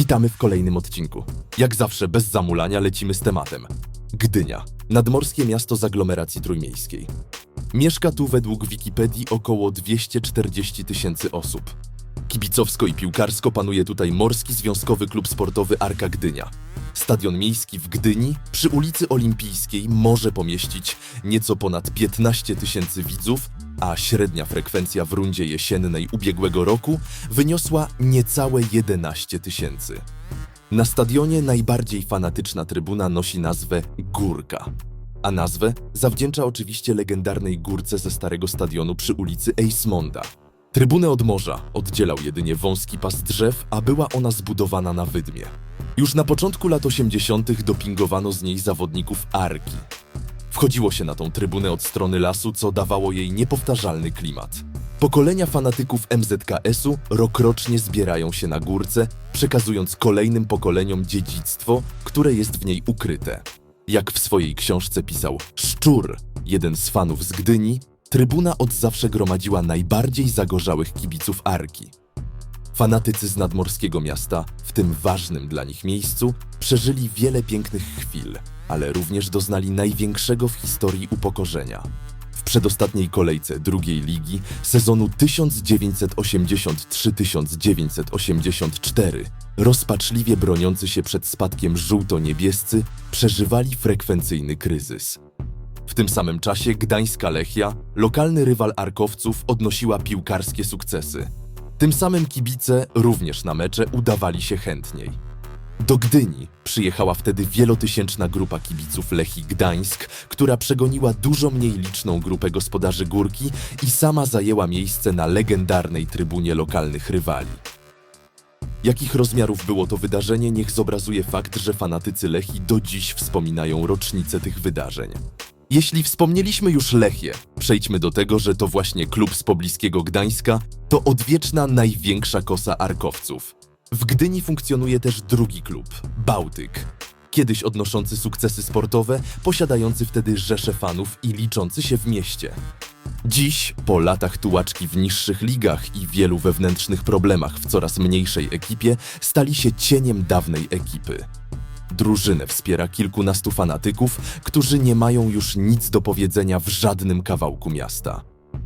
Witamy w kolejnym odcinku. Jak zawsze, bez zamulania lecimy z tematem. Gdynia, nadmorskie miasto z aglomeracji trójmiejskiej. Mieszka tu według Wikipedii około 240 tysięcy osób. Kibicowsko i piłkarsko panuje tutaj Morski Związkowy Klub Sportowy Arka Gdynia. Stadion miejski w Gdyni przy ulicy Olimpijskiej może pomieścić nieco ponad 15 tysięcy widzów, a średnia frekwencja w rundzie jesiennej ubiegłego roku wyniosła niecałe 11 tysięcy. Na stadionie najbardziej fanatyczna trybuna nosi nazwę Górka. A nazwę zawdzięcza oczywiście legendarnej górce ze starego stadionu przy ulicy Eismonda. Trybunę od morza oddzielał jedynie wąski pas drzew, a była ona zbudowana na wydmie. Już na początku lat 80. dopingowano z niej zawodników Arki. Wchodziło się na tą trybunę od strony lasu, co dawało jej niepowtarzalny klimat. Pokolenia fanatyków MZKS-u rokrocznie zbierają się na górce, przekazując kolejnym pokoleniom dziedzictwo, które jest w niej ukryte. Jak w swojej książce pisał Szczur, jeden z fanów z Gdyni, trybuna od zawsze gromadziła najbardziej zagorzałych kibiców Arki. Fanatycy z nadmorskiego miasta, w tym ważnym dla nich miejscu, przeżyli wiele pięknych chwil, ale również doznali największego w historii upokorzenia. W przedostatniej kolejce drugiej ligi sezonu 1983-1984 rozpaczliwie broniący się przed spadkiem żółto-niebiescy przeżywali frekwencyjny kryzys. W tym samym czasie gdańska Lechia, lokalny rywal Arkowców, odnosiła piłkarskie sukcesy. Tym samym kibice również na mecze udawali się chętniej. Do Gdyni przyjechała wtedy wielotysięczna grupa kibiców Lechii Gdańsk, która przegoniła dużo mniej liczną grupę gospodarzy Górki i sama zajęła miejsce na legendarnej trybunie lokalnych rywali. Jakich rozmiarów było to wydarzenie, niech zobrazuje fakt, że fanatycy Lechii do dziś wspominają rocznicę tych wydarzeń. Jeśli wspomnieliśmy już Lechię, przejdźmy do tego, że to właśnie klub z pobliskiego Gdańska to odwieczna największa kosa Arkowców. W Gdyni funkcjonuje też drugi klub, Bałtyk. Kiedyś odnoszący sukcesy sportowe, posiadający wtedy rzesze fanów i liczący się w mieście. Dziś, po latach tułaczki w niższych ligach i wielu wewnętrznych problemach w coraz mniejszej ekipie, stali się cieniem dawnej ekipy. Drużynę wspiera kilkunastu fanatyków, którzy nie mają już nic do powiedzenia w żadnym kawałku miasta.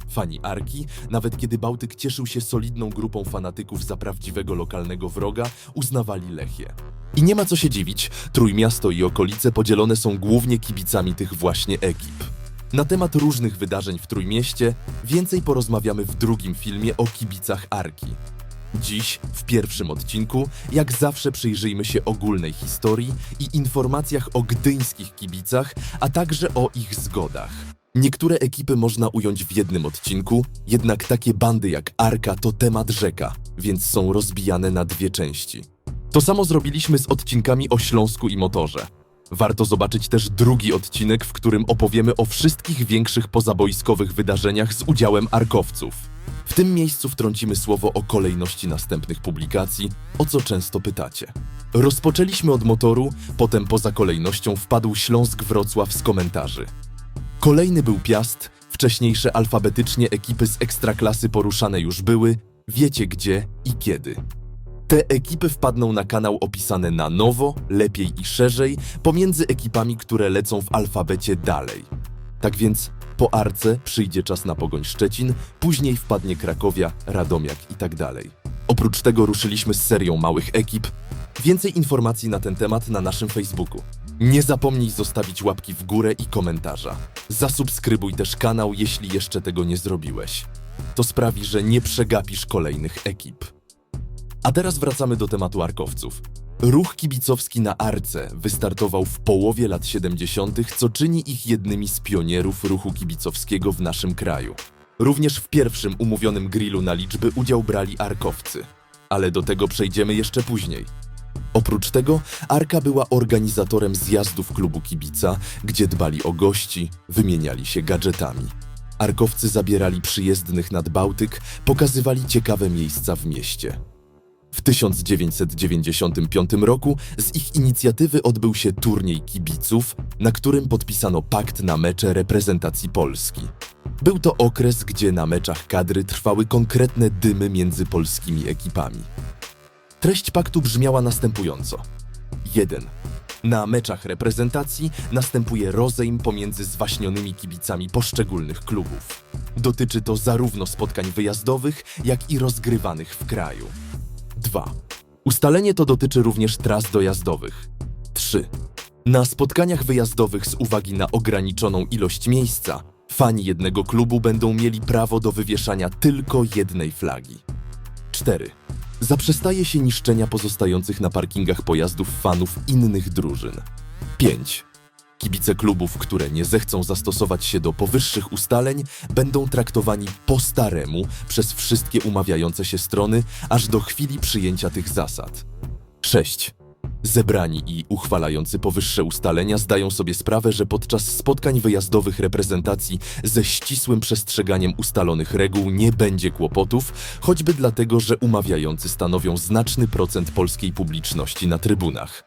Fani Arki, nawet kiedy Bałtyk cieszył się solidną grupą fanatyków za prawdziwego lokalnego wroga, uznawali Lechię. I nie ma co się dziwić, Trójmiasto i okolice podzielone są głównie kibicami tych właśnie ekip. Na temat różnych wydarzeń w Trójmieście więcej porozmawiamy w drugim filmie o kibicach Arki. Dziś, w pierwszym odcinku, jak zawsze przyjrzyjmy się ogólnej historii i informacjach o gdyńskich kibicach, a także o ich zgodach. Niektóre ekipy można ująć w jednym odcinku, jednak takie bandy jak Arka to temat rzeka, więc są rozbijane na dwie części. To samo zrobiliśmy z odcinkami o Śląsku i Motorze. Warto zobaczyć też drugi odcinek, w którym opowiemy o wszystkich większych pozaboiskowych wydarzeniach z udziałem Arkowców. W tym miejscu wtrącimy słowo o kolejności następnych publikacji, o co często pytacie. Rozpoczęliśmy od motoru, potem poza kolejnością wpadł Śląsk Wrocław z komentarzy. Kolejny był Piast, wcześniejsze alfabetycznie ekipy z ekstraklasy poruszane już były, wiecie gdzie i kiedy. Te ekipy wpadną na kanał opisane na nowo, lepiej i szerzej, pomiędzy ekipami, które lecą w alfabecie dalej. Tak więc po Arce przyjdzie czas na Pogoń Szczecin, później wpadnie Krakowia, Radomiak i tak dalej. Oprócz tego ruszyliśmy z serią małych ekip. Więcej informacji na ten temat na naszym Facebooku. Nie zapomnij zostawić łapki w górę i komentarza. Zasubskrybuj też kanał, jeśli jeszcze tego nie zrobiłeś. To sprawi, że nie przegapisz kolejnych ekip. A teraz wracamy do tematu Arkowców. Ruch kibicowski na Arce wystartował w połowie lat 70., co czyni ich jednymi z pionierów ruchu kibicowskiego w naszym kraju. Również w pierwszym umówionym grillu na liczby udział brali Arkowcy, ale do tego przejdziemy jeszcze później. Oprócz tego Arka była organizatorem zjazdów klubu kibica, gdzie dbali o gości, wymieniali się gadżetami. Arkowcy zabierali przyjezdnych nad Bałtyk, pokazywali ciekawe miejsca w mieście. W 1995 roku z ich inicjatywy odbył się turniej kibiców, na którym podpisano pakt na mecze reprezentacji Polski. Był to okres, gdzie na meczach kadry trwały konkretne dymy między polskimi ekipami. Treść paktu brzmiała następująco. 1. Na meczach reprezentacji następuje rozejm pomiędzy zwaśnionymi kibicami poszczególnych klubów. Dotyczy to zarówno spotkań wyjazdowych, jak i rozgrywanych w kraju. 2. Ustalenie to dotyczy również tras dojazdowych. 3. Na spotkaniach wyjazdowych z uwagi na ograniczoną ilość miejsca, fani jednego klubu będą mieli prawo do wywieszania tylko jednej flagi. 4. Zaprzestaje się niszczenia pozostających na parkingach pojazdów fanów innych drużyn. 5. Kibice klubów, które nie zechcą zastosować się do powyższych ustaleń, będą traktowani po staremu przez wszystkie umawiające się strony, aż do chwili przyjęcia tych zasad. 6. Zebrani i uchwalający powyższe ustalenia zdają sobie sprawę, że podczas spotkań wyjazdowych reprezentacji ze ścisłym przestrzeganiem ustalonych reguł nie będzie kłopotów, choćby dlatego, że umawiający stanowią znaczny procent polskiej publiczności na trybunach.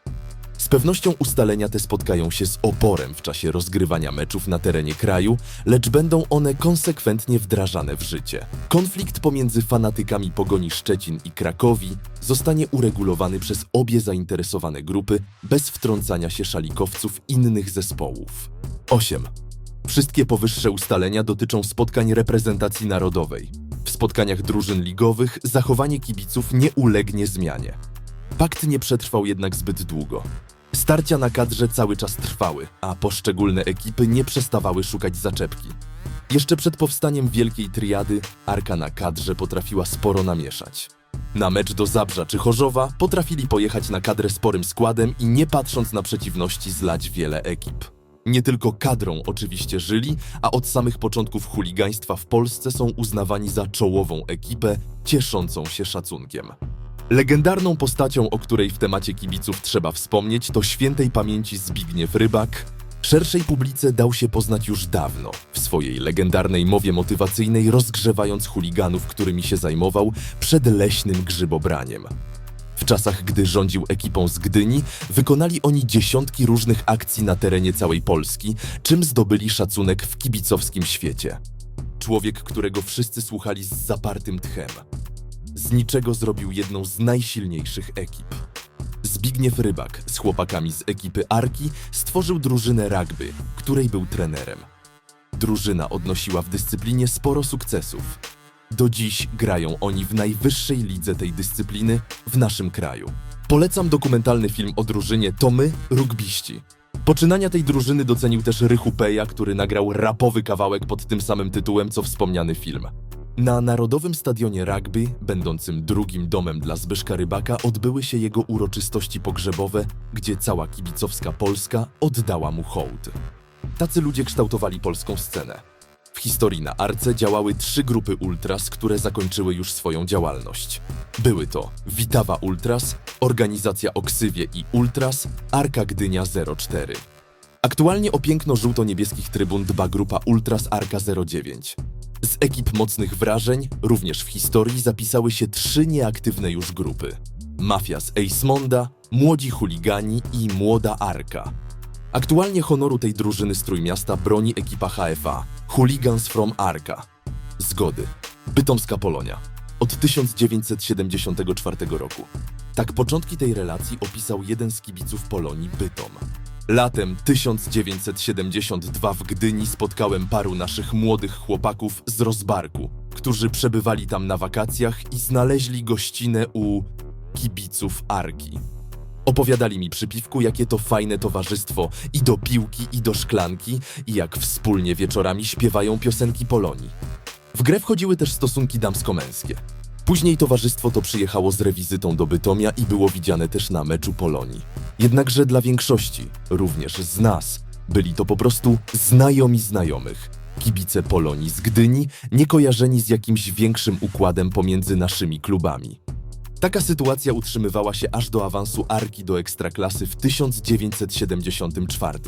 Z pewnością ustalenia te spotkają się z oporem w czasie rozgrywania meczów na terenie kraju, lecz będą one konsekwentnie wdrażane w życie. Konflikt pomiędzy fanatykami Pogoni Szczecin i Krakowi zostanie uregulowany przez obie zainteresowane grupy bez wtrącania się szalikowców innych zespołów. 8. Wszystkie powyższe ustalenia dotyczą spotkań reprezentacji narodowej. W spotkaniach drużyn ligowych zachowanie kibiców nie ulegnie zmianie. Pakt nie przetrwał jednak zbyt długo. Starcia na kadrze cały czas trwały, a poszczególne ekipy nie przestawały szukać zaczepki. Jeszcze przed powstaniem Wielkiej Triady Arka na kadrze potrafiła sporo namieszać. Na mecz do Zabrza czy Chorzowa potrafili pojechać na kadrę sporym składem i nie patrząc na przeciwności zlać wiele ekip. Nie tylko kadrą oczywiście żyli, a od samych początków chuligaństwa w Polsce są uznawani za czołową ekipę, cieszącą się szacunkiem. Legendarną postacią, o której w temacie kibiców trzeba wspomnieć, to świętej pamięci Zbigniew Rybak. Szerszej publice dał się poznać już dawno, w swojej legendarnej mowie motywacyjnej rozgrzewając chuliganów, którymi się zajmował przed leśnym grzybobraniem. W czasach, gdy rządził ekipą z Gdyni, wykonali oni dziesiątki różnych akcji na terenie całej Polski, czym zdobyli szacunek w kibicowskim świecie. Człowiek, którego wszyscy słuchali z zapartym tchem. Z niczego zrobił jedną z najsilniejszych ekip. Zbigniew Rybak z chłopakami z ekipy Arki stworzył drużynę rugby, której był trenerem. Drużyna odnosiła w dyscyplinie sporo sukcesów. Do dziś grają oni w najwyższej lidze tej dyscypliny w naszym kraju. Polecam dokumentalny film o drużynie To my, rugbiści. Poczynania tej drużyny docenił też Rychu Peja, który nagrał rapowy kawałek pod tym samym tytułem co wspomniany film. Na Narodowym Stadionie Rugby, będącym drugim domem dla Zbyszka Rybaka, odbyły się jego uroczystości pogrzebowe, gdzie cała kibicowska Polska oddała mu hołd. Tacy ludzie kształtowali polską scenę. W historii na Arce działały trzy grupy Ultras, które zakończyły już swoją działalność. Były to Witawa Ultras, organizacja Oksywie i Ultras, Arka Gdynia 04. Aktualnie o piękno żółto-niebieskich trybun dba grupa Ultras Arka 09. Z ekip mocnych wrażeń, również w historii, zapisały się trzy nieaktywne już grupy. Mafia z Eismonda, Młodzi Chuligani i Młoda Arka. Aktualnie honoru tej drużyny z Trójmiasta broni ekipa HFA Hooligans from Arka. Zgody. Bytomska Polonia. Od 1974 roku. Tak początki tej relacji opisał jeden z kibiców Polonii Bytom. Latem 1972 w Gdyni spotkałem paru naszych młodych chłopaków z Rozbarku, którzy przebywali tam na wakacjach i znaleźli gościnę u kibiców Arki. Opowiadali mi przy piwku, jakie to fajne towarzystwo i do piłki, i do szklanki, i jak wspólnie wieczorami śpiewają piosenki Polonii. W grę wchodziły też stosunki damsko-męskie. Później towarzystwo to przyjechało z rewizytą do Bytomia i było widziane też na meczu Polonii. Jednakże dla większości, również z nas, byli to po prostu znajomi znajomych. Kibice Polonii z Gdyni, nie kojarzeni z jakimś większym układem pomiędzy naszymi klubami. Taka sytuacja utrzymywała się aż do awansu Arki do Ekstraklasy w 1974.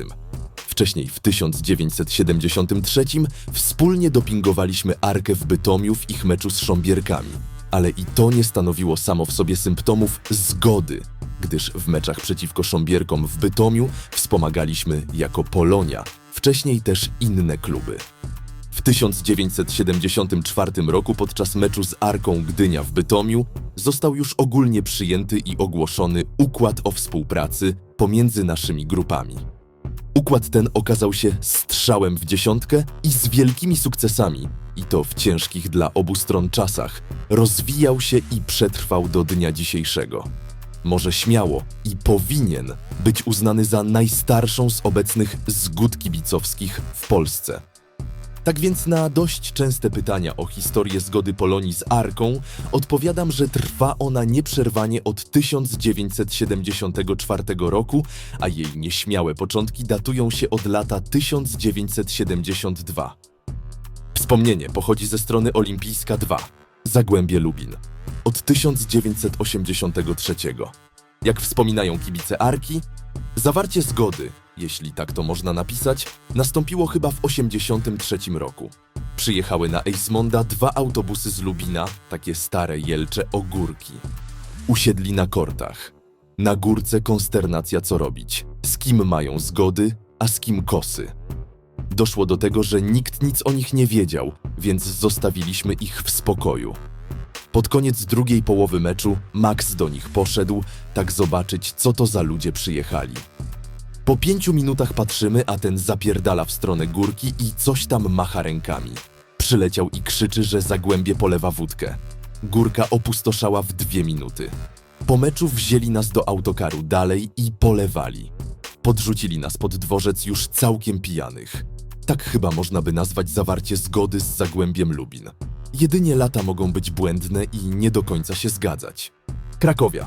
Wcześniej w 1973 wspólnie dopingowaliśmy Arkę w Bytomiu w ich meczu z Sząbierkami. Ale i to nie stanowiło samo w sobie symptomów zgody, gdyż w meczach przeciwko Sząbierkom w Bytomiu wspomagaliśmy jako Polonia, wcześniej też inne kluby. W 1974 roku podczas meczu z Arką Gdynia w Bytomiu został już ogólnie przyjęty i ogłoszony układ o współpracy pomiędzy naszymi grupami. Układ ten okazał się strzałem w dziesiątkę i z wielkimi sukcesami, i to w ciężkich dla obu stron czasach, rozwijał się i przetrwał do dnia dzisiejszego. Może śmiało i powinien być uznany za najstarszą z obecnych zgód kibicowskich w Polsce. Tak więc na dość częste pytania o historię zgody Polonii z Arką odpowiadam, że trwa ona nieprzerwanie od 1974 roku, a jej nieśmiałe początki datują się od lata 1972. Wspomnienie pochodzi ze strony Olimpijska 2, Zagłębie Lubin, od 1983. Jak wspominają kibice Arki, zawarcie zgody, jeśli tak to można napisać, nastąpiło chyba w 83 roku. Przyjechały na Eismonda dwa autobusy z Lubina, takie stare jelcze ogórki. Usiedli na kortach. Na górce konsternacja co robić. Z kim mają zgody, a z kim kosy. Doszło do tego, że nikt nic o nich nie wiedział, więc zostawiliśmy ich w spokoju. Pod koniec drugiej połowy meczu Max do nich poszedł, tak zobaczyć, co to za ludzie przyjechali. Po pięciu minutach patrzymy, a ten zapierdala w stronę górki i coś tam macha rękami. Przyleciał i krzyczy, że Zagłębie polewa wódkę. Górka opustoszała w dwie minuty. Po meczu wzięli nas do autokaru dalej i polewali. Podrzucili nas pod dworzec już całkiem pijanych. Tak chyba można by nazwać zawarcie zgody z Zagłębiem Lubin. Jedynie lata mogą być błędne i nie do końca się zgadzać. Krakowia.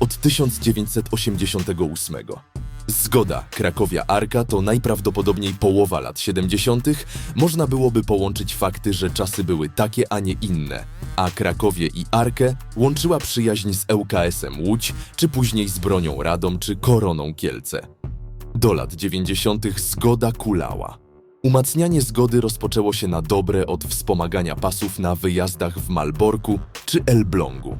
Od 1988. Zgoda Krakowia Arka to najprawdopodobniej połowa lat 70. Można byłoby połączyć fakty, że czasy były takie, a nie inne, a Krakowie i Arkę łączyła przyjaźń z ŁKS-em Łódź, czy później z Bronią Radom, czy Koroną Kielce. Do lat 90. zgoda kulała. Umacnianie zgody rozpoczęło się na dobre od wspomagania pasów na wyjazdach w Malborku czy Elblągu.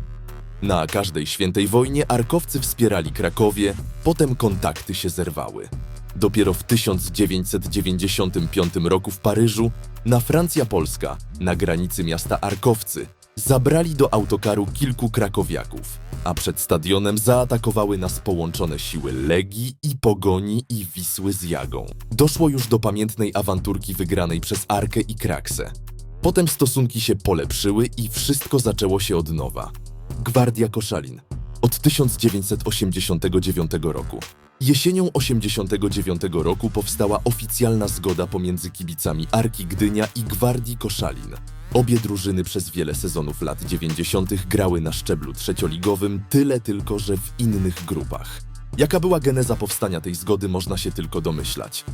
Na każdej świętej wojnie arkowcy wspierali Krakowie, potem kontakty się zerwały. Dopiero w 1995 roku w Paryżu na Francja-Polska, na granicy miasta Arkowcy, zabrali do autokaru kilku krakowiaków, a przed stadionem zaatakowały nas połączone siły Legii i Pogoni i Wisły z Jagą. Doszło już do pamiętnej awanturki wygranej przez Arkę i Kraksę. Potem stosunki się polepszyły i wszystko zaczęło się od nowa. Gwardia Koszalin od 1989 roku. Jesienią 89 roku powstała oficjalna zgoda pomiędzy kibicami Arki Gdynia i Gwardii Koszalin. Obie drużyny przez wiele sezonów lat 90. grały na szczeblu trzecioligowym, tyle tylko, że w innych grupach. Jaka była geneza powstania tej zgody, można się tylko domyślać.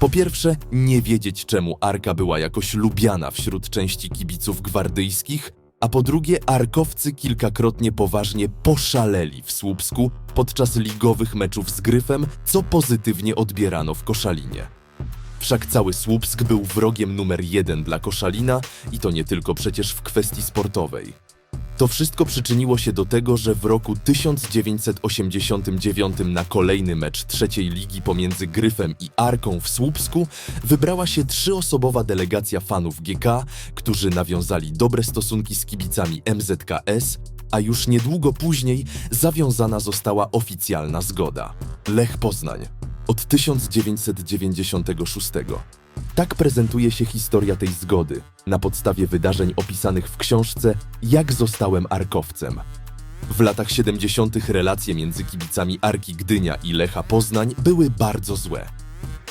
Po pierwsze, nie wiedzieć czemu Arka była jakoś lubiana wśród części kibiców gwardyjskich, a po drugie, Arkowcy kilkakrotnie poważnie poszaleli w Słupsku podczas ligowych meczów z Gryfem, co pozytywnie odbierano w Koszalinie. Wszak cały Słupsk był wrogiem numer jeden dla Koszalina i to nie tylko przecież w kwestii sportowej. To wszystko przyczyniło się do tego, że w roku 1989 na kolejny mecz trzeciej ligi pomiędzy Gryfem i Arką w Słupsku wybrała się trzyosobowa delegacja fanów GK, którzy nawiązali dobre stosunki z kibicami MZKS, a już niedługo później zawiązana została oficjalna zgoda. Lech Poznań od 1996. Tak prezentuje się historia tej zgody na podstawie wydarzeń opisanych w książce Jak zostałem Arkowcem. W latach 70. relacje między kibicami Arki Gdynia i Lecha Poznań były bardzo złe.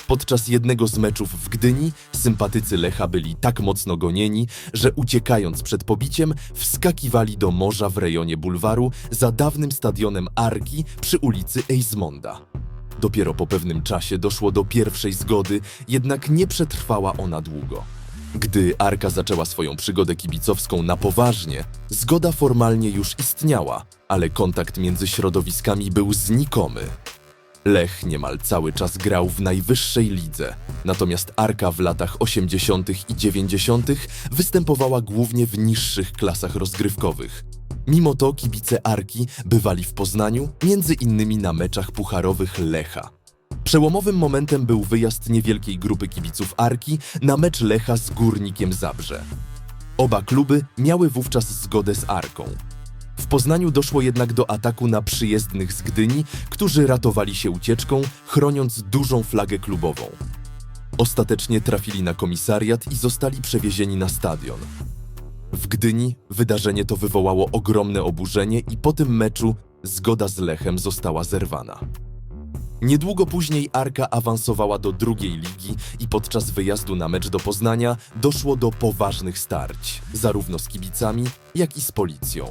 Podczas jednego z meczów w Gdyni sympatycy Lecha byli tak mocno gonieni, że uciekając przed pobiciem wskakiwali do morza w rejonie bulwaru za dawnym stadionem Arki przy ulicy Eismonda. Dopiero po pewnym czasie doszło do pierwszej zgody, jednak nie przetrwała ona długo. Gdy Arka zaczęła swoją przygodę kibicowską na poważnie, zgoda formalnie już istniała, ale kontakt między środowiskami był znikomy. Lech niemal cały czas grał w najwyższej lidze, natomiast Arka w latach 80. i 90. występowała głównie w niższych klasach rozgrywkowych. Mimo to kibice Arki bywali w Poznaniu, między innymi na meczach pucharowych Lecha. Przełomowym momentem był wyjazd niewielkiej grupy kibiców Arki na mecz Lecha z Górnikiem Zabrze. Oba kluby miały wówczas zgodę z Arką. W Poznaniu doszło jednak do ataku na przyjezdnych z Gdyni, którzy ratowali się ucieczką, chroniąc dużą flagę klubową. Ostatecznie trafili na komisariat i zostali przewiezieni na stadion. W Gdyni wydarzenie to wywołało ogromne oburzenie i po tym meczu zgoda z Lechem została zerwana. Niedługo później Arka awansowała do drugiej ligi i podczas wyjazdu na mecz do Poznania doszło do poważnych starć, zarówno z kibicami, jak i z policją.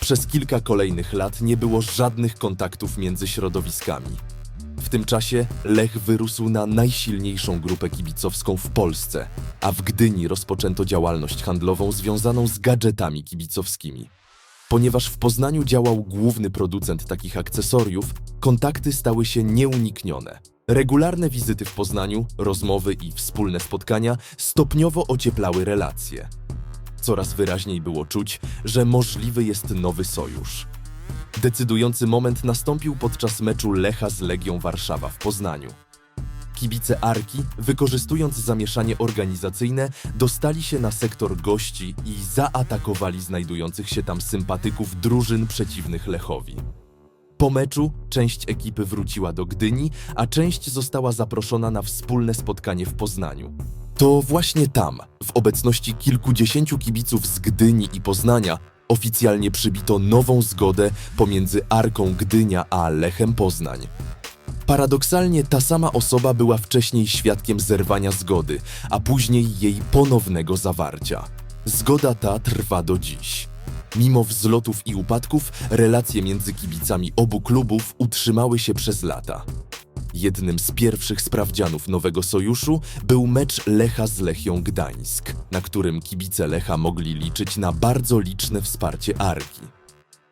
Przez kilka kolejnych lat nie było żadnych kontaktów między środowiskami. W tym czasie Lech wyrósł na najsilniejszą grupę kibicowską w Polsce, a w Gdyni rozpoczęto działalność handlową związaną z gadżetami kibicowskimi. Ponieważ w Poznaniu działał główny producent takich akcesoriów, kontakty stały się nieuniknione. Regularne wizyty w Poznaniu, rozmowy i wspólne spotkania stopniowo ocieplały relacje. Coraz wyraźniej było czuć, że możliwy jest nowy sojusz. Decydujący moment nastąpił podczas meczu Lecha z Legią Warszawa w Poznaniu. Kibice Arki, wykorzystując zamieszanie organizacyjne, dostali się na sektor gości i zaatakowali znajdujących się tam sympatyków drużyn przeciwnych Lechowi. Po meczu część ekipy wróciła do Gdyni, a część została zaproszona na wspólne spotkanie w Poznaniu. To właśnie tam, w obecności kilkudziesięciu kibiców z Gdyni i Poznania, oficjalnie przybito nową zgodę pomiędzy Arką Gdynia a Lechem Poznań. Paradoksalnie ta sama osoba była wcześniej świadkiem zerwania zgody, a później jej ponownego zawarcia. Zgoda ta trwa do dziś. Mimo wzlotów i upadków, relacje między kibicami obu klubów utrzymały się przez lata. Jednym z pierwszych sprawdzianów nowego sojuszu był mecz Lecha z Lechią Gdańsk, na którym kibice Lecha mogli liczyć na bardzo liczne wsparcie Arki.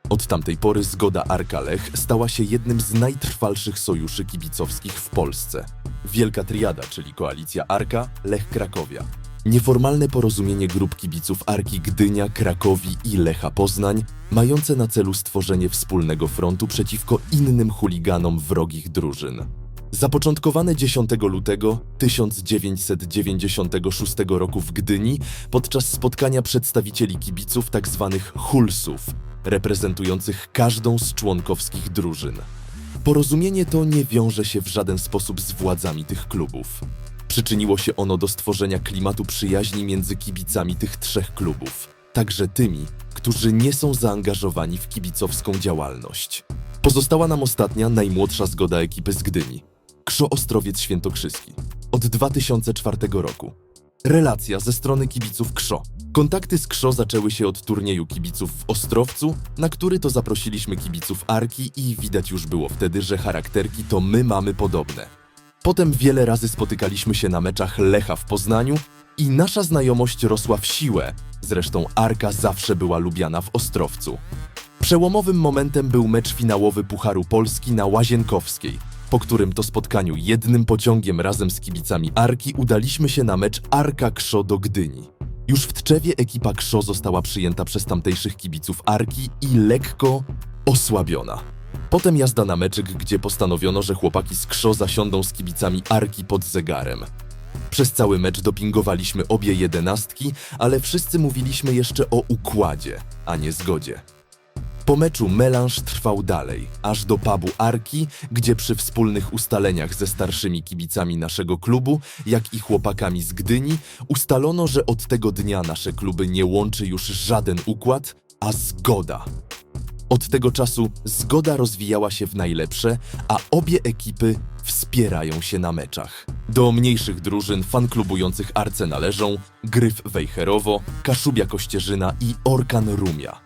Od tamtej pory zgoda Arka Lech stała się jednym z najtrwalszych sojuszy kibicowskich w Polsce. Wielka triada, czyli koalicja Arka, Lech Krakowia. Nieformalne porozumienie grup kibiców Arki Gdynia, Krakowi i Lecha Poznań, mające na celu stworzenie wspólnego frontu przeciwko innym chuliganom wrogich drużyn. Zapoczątkowane 10 lutego 1996 roku w Gdyni podczas spotkania przedstawicieli kibiców tzw. hulsów, reprezentujących każdą z członkowskich drużyn. Porozumienie to nie wiąże się w żaden sposób z władzami tych klubów. Przyczyniło się ono do stworzenia klimatu przyjaźni między kibicami tych trzech klubów, także tymi, którzy nie są zaangażowani w kibicowską działalność. Pozostała nam ostatnia, najmłodsza zgoda ekipy z Gdyni. Krzo Ostrowiec Świętokrzyski. Od 2004 roku. Relacja ze strony kibiców Krzo. Kontakty z Krzo zaczęły się od turnieju kibiców w Ostrowcu, na który to zaprosiliśmy kibiców Arki i widać już było wtedy, że charakterki to my mamy podobne. Potem wiele razy spotykaliśmy się na meczach Lecha w Poznaniu i nasza znajomość rosła w siłę. Zresztą Arka zawsze była lubiana w Ostrowcu. Przełomowym momentem był mecz finałowy Pucharu Polski na Łazienkowskiej, po którym to spotkaniu jednym pociągiem razem z kibicami Arki udaliśmy się na mecz Arka Krzo do Gdyni. Już w Tczewie ekipa Krzo została przyjęta przez tamtejszych kibiców Arki i lekko osłabiona. Potem jazda na meczyk, gdzie postanowiono, że chłopaki z Krzo zasiądą z kibicami Arki pod zegarem. Przez cały mecz dopingowaliśmy obie jedenastki, ale wszyscy mówiliśmy jeszcze o układzie, a nie zgodzie. Po meczu melanż trwał dalej, aż do pubu Arki, gdzie przy wspólnych ustaleniach ze starszymi kibicami naszego klubu, jak i chłopakami z Gdyni, ustalono, że od tego dnia nasze kluby nie łączy już żaden układ, a zgoda. Od tego czasu zgoda rozwijała się w najlepsze, a obie ekipy wspierają się na meczach. Do mniejszych drużyn fanklubujących Arce należą Gryf Wejherowo, Kaszubia Kościerzyna i Orkan Rumia.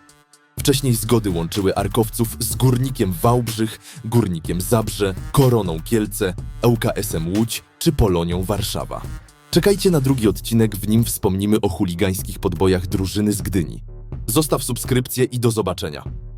Wcześniej zgody łączyły Arkowców z Górnikiem Wałbrzych, Górnikiem Zabrze, Koroną Kielce, ŁKS-em Łódź czy Polonią Warszawa. Czekajcie na drugi odcinek, w nim wspomnimy o chuligańskich podbojach drużyny z Gdyni. Zostaw subskrypcję i do zobaczenia.